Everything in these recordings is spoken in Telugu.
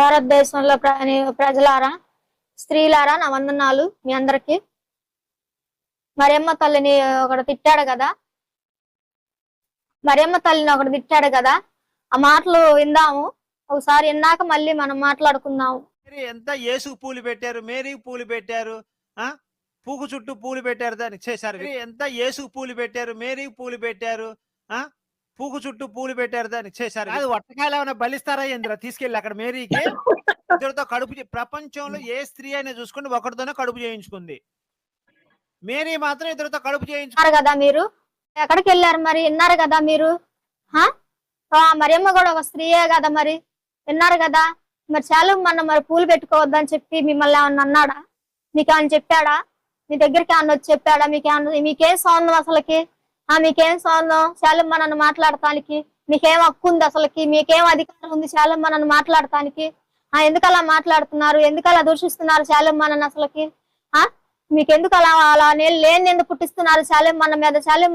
భారతదేశంలో ప్రజలారా స్త్రీలారా నా వందనాలు మీ అందరికి. మరియమ్మ తల్లిని ఒకడు తిట్టాడు కదా. మరియమ్మ తల్లిని ఒకడు తిట్టాడు కదా. ఆ మాటలు విందాము. ఒకసారి విన్నాక మళ్ళీ మనం మాట్లాడుకుందాము. ఎంత యేసు పూలు పెట్టారు మేరీ పూలు పెట్టారు ఆ? పూకు చుట్టూ పూలు పెట్టారు దానికి. చేశారు ఎంత యేసు పూలు పెట్టారు మేరీ పూలు పెట్టారు ఆ? పూకు చుట్టూ పూలు పెట్టారు దాన్ని చేశారు. అది వట్టకాయలు ఏమైనా బలిస్తారా ఇంద్ర? తీసుకెళ్ళి అక్కడ మేరీకి. ఇద్దరితో కడుపు ప్రపంచంలో ఏ స్త్రీ అయినా చూసుకుంటే ఒకరితోనే కడుపు చేయించుకుంది. మేరీ మాత్రం ఇద్దరితో కడుపు చేయించుకుంది విన్నారు కదా మీరు? ఎక్కడికి వెళ్ళారు మరి? విన్నారు కదా మీరు? హా? ఆ మరియమ్మ కూడా ఒక స్త్రీయే కదా మరి? విన్నారు కదా? మరి చాలు మన మరి పూలు పెట్టుకోవద్దని చెప్పి మిమ్మల్ని ఏమన్నా అన్నాడా? మీకు ఏమన్నా చెప్పాడా? మీ దగ్గరికి ఏమన్నా వచ్చి చెప్పాడా? మీకు ఏమన్నా మీకేం సౌందం అసలుకి? మీకేం సోదం శాలమ్మ నన్ను మాట్లాడటానికి మీకేం హక్కు ఉంది అసలుకి? మీకేం అధికారం ఉంది శాలమ్మ మనల్ని మాట్లాడటానికి? ఆ ఎందుకు అలా మాట్లాడుతున్నారు? ఎందుకు అలా దూషిస్తున్నారు శాలమ్మ నన్ను అసలుకి? ఆ? మీకు ఎందుకు అలా అలా నేను లేని ఎందుకు పుట్టిస్తున్నారు శాలేం మీద? శాలేం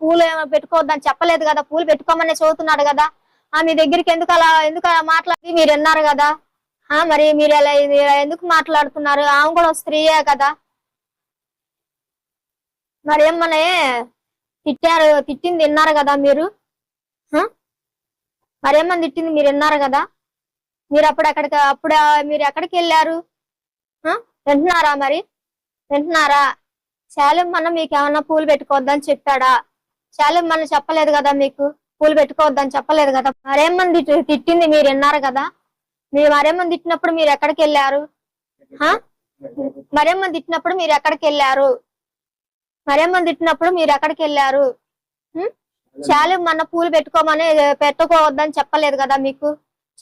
పూలు పెట్టుకోవద్దని చెప్పలేదు కదా. పూలు పెట్టుకోమని చదువుతున్నాడు కదా. ఆ మీ దగ్గరికి ఎందుకు అలా ఎందుకు అలా మాట్లాడి మీరు విన్నారు కదా? ఆ మరి మీరు ఎలా ఎందుకు మాట్లాడుతున్నారు? ఆమె కూడా స్త్రీయే కదా. మరి ఏమనే తిట్టారు తిట్టింది విన్నారు కదా మీరు? ఆ? మరేమని తిట్టింది మీరు విన్నారు కదా? మీరు అప్పుడు ఎక్కడికి అప్పుడు మీరు ఎక్కడికి వెళ్ళారు? వింటున్నారా మరి? వింటున్నారా? శాలం మీకు ఏమన్నా పూలు పెట్టుకోవద్దని చెప్పాడా? శాలం చెప్పలేదు కదా మీకు? పూలు పెట్టుకోవద్దని చెప్పలేదు కదా? మరేమని తిట్టింది మీరు విన్నారు కదా? మీరు మరేమని తిట్టినప్పుడు మీరు ఎక్కడికి వెళ్ళారు? మరేమని తిట్టినప్పుడు మీరు ఎక్కడికి వెళ్ళారు? మరేమని తిట్టినప్పుడు మీరు ఎక్కడికి వెళ్ళారు? చాలు మన పూలు పెట్టుకోమని పెట్టుకోవద్దని చెప్పలేదు కదా మీకు?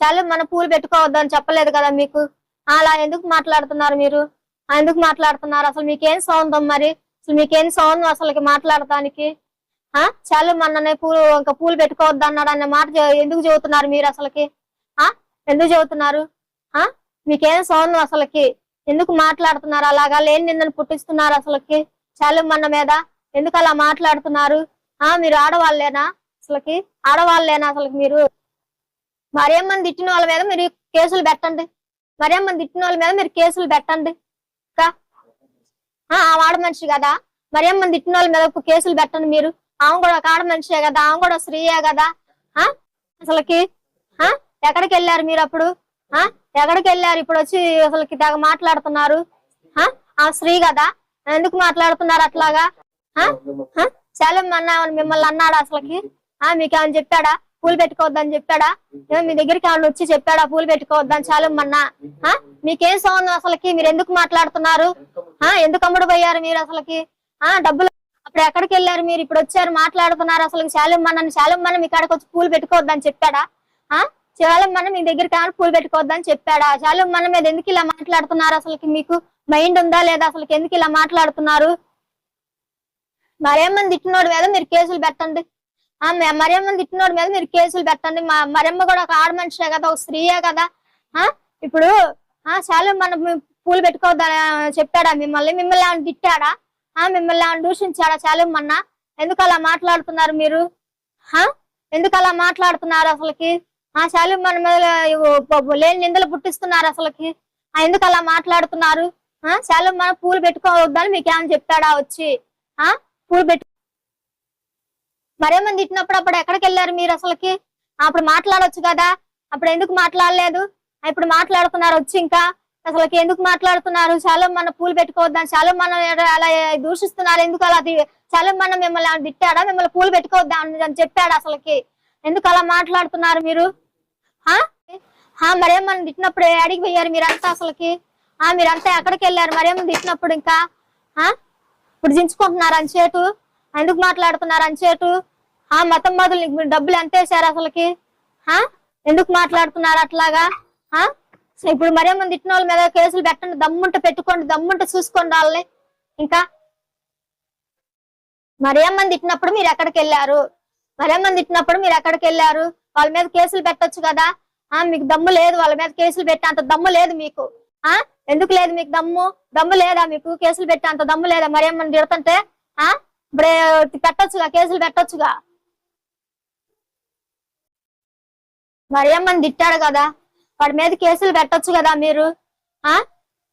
చాలు మన పూలు పెట్టుకోవద్దని చెప్పలేదు కదా మీకు? అలా ఎందుకు మాట్లాడుతున్నారు మీరు? ఎందుకు మాట్లాడుతున్నారు? అసలు మీకేం సౌందం మరి? అసలు మీకేం సౌందం అసలుకి మాట్లాడటానికి? ఆ? చాలు మొన్ననే పూలు ఇంకా పూలు పెట్టుకోవద్దు అన్నాడు అనే మాట ఎందుకు చెబుతున్నారు మీరు అసలుకి? ఆ? ఎందుకు చెబుతున్నారు? ఆ? మీకేం సౌందం అసలుకి? ఎందుకు మాట్లాడుతున్నారు? అలాగా? లేని నిందను పుట్టిస్తున్నారు అసలుకి? చాలు మీద ఎందుకు అలా మాట్లాడుతున్నారు? ఆ మీరు ఆడవాళ్ళేనా అసలుకి? ఆడవాళ్ళేనా అసలుకి మీరు? మరేమని తిట్టిన వాళ్ళ మీద మీరు కేసులు పెట్టండి. మరేమని తిట్టిన వాళ్ళ మీద మీరు కేసులు పెట్టండి. ఇంకా ఆ ఆడ మనిషి కదా. మరేమని తిట్టిన వాళ్ళ మీద కేసులు పెట్టండి మీరు. ఆమె కూడా ఒక ఆడ మనిషే కదా. ఆమె కూడా స్త్రీయే కదా. ఆ? అసలుకి? ఆ? ఎక్కడికి వెళ్ళారు మీరు అప్పుడు? ఆ? ఎక్కడికి వెళ్ళారు? ఇప్పుడు వచ్చి అసలుకి తెగ మాట్లాడుతున్నారు. ఆ స్త్రీ కదా. ఎందుకు మాట్లాడుతున్నారు అట్లాగా? ఆ అన్నా మిమ్మల్ని అన్నాడా అసలుకి? ఆ మీకు ఏమైనా చెప్పాడా? పూలు పెట్టుకోవద్దని చెప్పాడా? మీ దగ్గరికి ఏమైనా వచ్చి చెప్పాడా? పూలు పెట్టుకోవద్దని చాలమ్మన్నా ఆ మీకేం సౌండ్ అసలుకి? మీరు ఎందుకు మాట్లాడుతున్నారు? ఆ ఎందుకు అమ్ముడు పోయారు మీరు అసలుకి? ఆ డబ్బులు అప్పుడు ఎక్కడికి వెళ్ళారు మీరు? ఇప్పుడు వచ్చారు మాట్లాడుతున్నారు అసలు శాలమ్మన్న శాలమ్మన్న మీ కాడకి వచ్చి పూలు పెట్టుకోవద్దని చెప్పాడా? ఆ? శాలమ్మన్న మీ దగ్గరికి కానీ పూలు పెట్టుకోవద్దని చెప్పాడా. మనం మీద ఎందుకు ఇలా మాట్లాడుతున్నారు? అసలుకి మీకు మైండ్ ఉందా లేదా? అసలుకి ఎందుకు ఇలా మాట్లాడుతున్నారు? మరేమని తిట్టినోడి మీద మీరు కేసులు పెట్టండి. ఆ మరేమని తిట్టినోడి మీద మీరు కేసులు పెట్టండి. మా మరెమ్మ కూడా ఒక ఆడ మనిషే కదా ఒక స్త్రీయే కదా. ఆ? ఇప్పుడు ఆ చాలా మనం పూలు పెట్టుకోవద్దని చెప్పాడా? మిమ్మల్ని మిమ్మల్ని ఏమైనా తిట్టాడా? ఆ మిమ్మల్ని ఏమైనా దూషించాడా చాలా మొన్న? ఎందుకు అలా మాట్లాడుతున్నారు మీరు? ఆ? ఎందుకు అలా మాట్లాడుతున్నారు అసలుకి? ఆ శాలి మన మీద లేని నిందలు పుట్టిస్తున్నారు అసలుకి. ఆ ఎందుకు అలా మాట్లాడుతున్నారు? ఆ శాలి మన పూలు పెట్టుకోవద్దని మీకేమని ఏమైనా చెప్పాడా వచ్చి? ఆ పూలు పెట్టు మరేమని తిట్టినప్పుడు అప్పుడు ఎక్కడికి వెళ్ళారు మీరు అసలుకి? అప్పుడు మాట్లాడొచ్చు కదా. అప్పుడు ఎందుకు మాట్లాడలేదు? ఇప్పుడు మాట్లాడుతున్నారు వచ్చి ఇంకా. అసలుకి ఎందుకు మాట్లాడుతున్నారు? చాలా మన పూలు పెట్టుకోవద్దని చాలా మన అలా దూషిస్తున్నారు ఎందుకు అలా ది- చాలా మన మిమ్మల్ని తిట్టాడా? మిమ్మల్ని పూలు పెట్టుకోవద్దా అని అని చెప్పాడు అసలుకి? ఎందుకు అలా మాట్లాడుతున్నారు మీరు? మరేం ఆ, తిట్టినప్పుడు అడిగి పోయారు మీరంతా అసలుకి? ఆ మీరంతా ఎక్కడికి వెళ్ళారు? మరేమన్నా తిట్టినప్పుడు ఇంకా? ఆ ఇప్పుడు దించుకుంటున్నారు అంచేటు? ఎందుకు మాట్లాడుతున్నారు అంచేటు? ఆ మతం బదులు నీకు మీరు డబ్బులు ఎంత వేసారు అసలుకి? ఆ ఎందుకు మాట్లాడుతున్నారు అట్లాగా? ఆ ఇప్పుడు మరేమన్నా తిట్టిన వాళ్ళ మీద కేసులు పెట్టండి దమ్ముంటే పెట్టుకోండి దమ్ముంటే చూసుకోండి వాళ్ళని. ఇంకా? మరేమని తిట్టినప్పుడు మీరు ఎక్కడికి వెళ్ళారు? మరేమని తిట్టినప్పుడు మీరు ఎక్కడికి వెళ్ళారు? వాళ్ళ మీద కేసులు పెట్టొచ్చు కదా? ఆ మీకు దమ్ము లేదు వాళ్ళ మీద కేసులు పెట్టే అంత దమ్ము లేదు మీకు. ఆ ఎందుకు లేదు మీకు దమ్ము? దమ్ము లేదా మీకు? కేసులు పెట్టే అంత దమ్ము లేదా? మరేమన్నా తిడుతుంటే ఆ ఇప్పుడు పెట్టొచ్చుగా కేసులు పెట్టొచ్చుగా? మరి తిట్టాడు కదా? వాడి మీద కేసులు పెట్టొచ్చు కదా మీరు? ఆ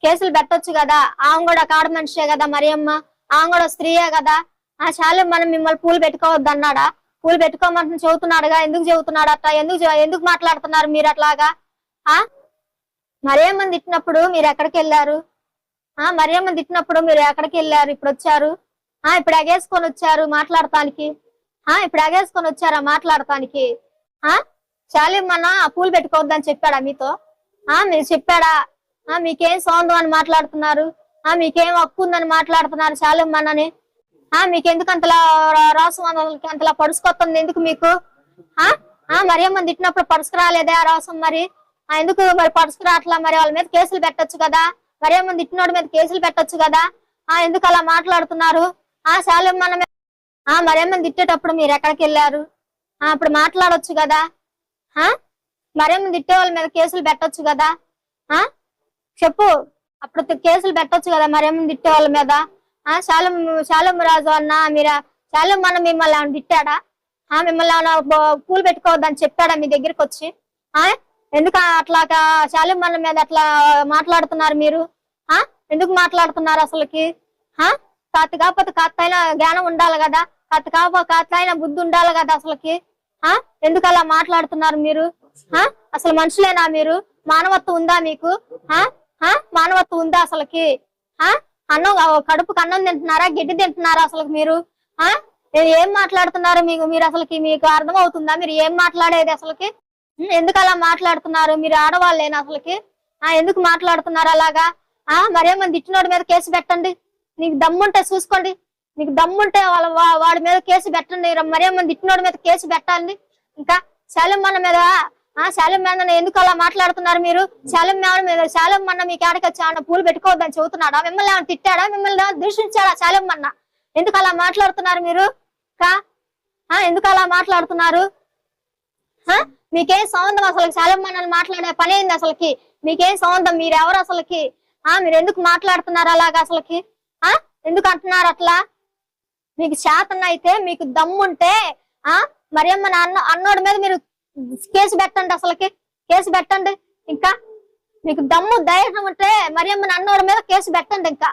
కేసులు పెట్టొచ్చు కదా? ఆమె కూడా కాడ మనిషే కదా మరియమ్మ ఆమె కూడా స్త్రీయే కదా? ఆ చాలు మనం మిమ్మల్ని పూలు పెట్టుకోవద్దు అన్నాడా? పూలు పెట్టుకోమంటున్న చెబుతున్నాడుగా ఎందుకు చెబుతున్నాడు అట్లా? ఎందుకు ఎందుకు మాట్లాడుతున్నారు మీరు అట్లాగా? ఆ? మరియమ్మని తిట్టినప్పుడు మీరు ఎక్కడికి వెళ్ళారు? ఆ? మరియమ్మని తిట్టినప్పుడు మీరు ఎక్కడికి వెళ్ళారు? ఇప్పుడు వచ్చారు? ఆ? ఇప్పుడు ఎగేసుకొని వచ్చారు మాట్లాడటానికి? ఆ? ఇప్పుడు అగేసుకొని వచ్చారా మాట్లాడటానికి? ఆ? శాలిమన్న పూలు పెట్టుకోవద్దని చెప్పాడా మీతో? ఆ? మీరు చెప్పాడా? ఆ? మీకేం సౌందం అని మాట్లాడుతున్నారు? ఆ? మీకేం హక్కు ఉందని మాట్లాడుతున్నారు శాలిమన్నని ఆ మీకు ఎందుకు అంతలా రాసు అంతలా పడుచుకొస్తుంది ఎందుకు మీకు? ఆ? ఆ మరియమ్మ తిట్టినప్పుడు పరుసుకురాలేదే ఆ రాసం మరి? ఆ ఎందుకు మరి పరుసుకురావట్లా మరి? వాళ్ళ మీద కేసులు పెట్టొచ్చు కదా. మరియమ్మ తిట్టినోడి మీద కేసులు పెట్టొచ్చు కదా. ఆ ఎందుకు అలా మాట్లాడుతున్నారు? ఆ శాలిమన్న మనమే ఆ మరేమని తిట్టేటప్పుడు మీరు ఎక్కడికి వెళ్ళారు? ఆ అప్పుడు మాట్లాడొచ్చు కదా. ఆ? మరేమని తిట్టే వాళ్ళ మీద కేసులు పెట్టొచ్చు కదా. ఆ? చెప్పు. అప్పుడు కేసులు పెట్టొచ్చు కదా మరేమని తిట్టే వాళ్ళ మీద. ఆ శాలం శాలం రాజు అన్న మీరు శాలం అన్న మిమ్మల్ని ఏమైనా తిట్టాడా? ఆ మిమ్మల్ని ఏమైనా బ- పూలు పెట్టుకోవద్దని చెప్పాడా మీ దగ్గరికి వచ్చి? ఆ ఎందుకు అట్లాగా శాలం అన్న మీద అట్లా మాట్లాడుతున్నారు మీరు? ఆ ఎందుకు మాట్లాడుతున్నారు అసలుకి? ఆ కాత కాకపోతే కాస్తైన జ్ఞానం ఉండాలి కదా. కాత కాకపోతే కాస్తైన బుద్ధి ఉండాలి కదా అసలుకి. ఆ ఎందుకు అలా మాట్లాడుతున్నారు మీరు? ఆ అసలు మనుషులేనా మీరు? మానవత్వం ఉందా మీకు? ఆ ఆ మానవత్వం ఉందా అసలుకి? ఆ అన్నం కడుపుకి అన్నం తింటున్నారా? గిడ్డి తింటున్నారా అసలు మీరు? ఆ? ఏం మాట్లాడుతున్నారు మీకు? మీరు అసలుకి మీకు అర్థం అవుతుందా మీరు ఏం మాట్లాడేది అసలుకి? ఎందుకు అలా మాట్లాడుతున్నారు? మీరు ఆడవాళ్ళేనా అసలుకి? ఆ ఎందుకు మాట్లాడుతున్నారు అలాగా? ఆ మరేమంది తిట్టినోడి మీద కేసు పెట్టండి. నీకు దమ్ముంటే చూసుకోండి. మీకు దమ్ముంటే వాళ్ళ వాడి మీద కేసు పెట్టండి. మరేమో తిట్టినోడి మీద కేసు పెట్టండి. ఇంకా శాలం మన మీద ఆ శాలం మేడం ఎందుకు అలా మాట్లాడుతున్నారు మీరు? శాలం మేడం మీద శాలం మన్న మీ కాడికి వచ్చి పూలు పెట్టుకోవద్దని చెబుతున్నాడా? మిమ్మల్ని ఏమైనా తిట్టాడా? మిమ్మల్ని ఏమైనా దూషించాడా శాలం మన్న ఎందుకు అలా మాట్లాడుతున్నారు మీరు? కా? ఎందుకు అలా మాట్లాడుతున్నారు? ఆ? మీకేం సంబంధం అసలు శాలం మన్నని మాట్లాడే పని ఏంది అసలుకి? మీకేం సంబంధం మీరు ఎవరు అసలుకి? ఆ మీరు ఎందుకు మాట్లాడుతున్నారు అలాగా అసలుకి? ఆ ఎందుకు అంటున్నారు అట్లా? మీకు శాతం అయితే మీకు దమ్ముంటే ఆ మరియమ్మ నాన్న అన్నోడి మీద మీరు కేసు పెట్టండి అసలుకి. కేసు పెట్టండి. ఇంకా మీకు దమ్ము ధైర్యం ఉంటే మరియమ్మ అన్నోడి మీద కేసు పెట్టండి ఇంకా.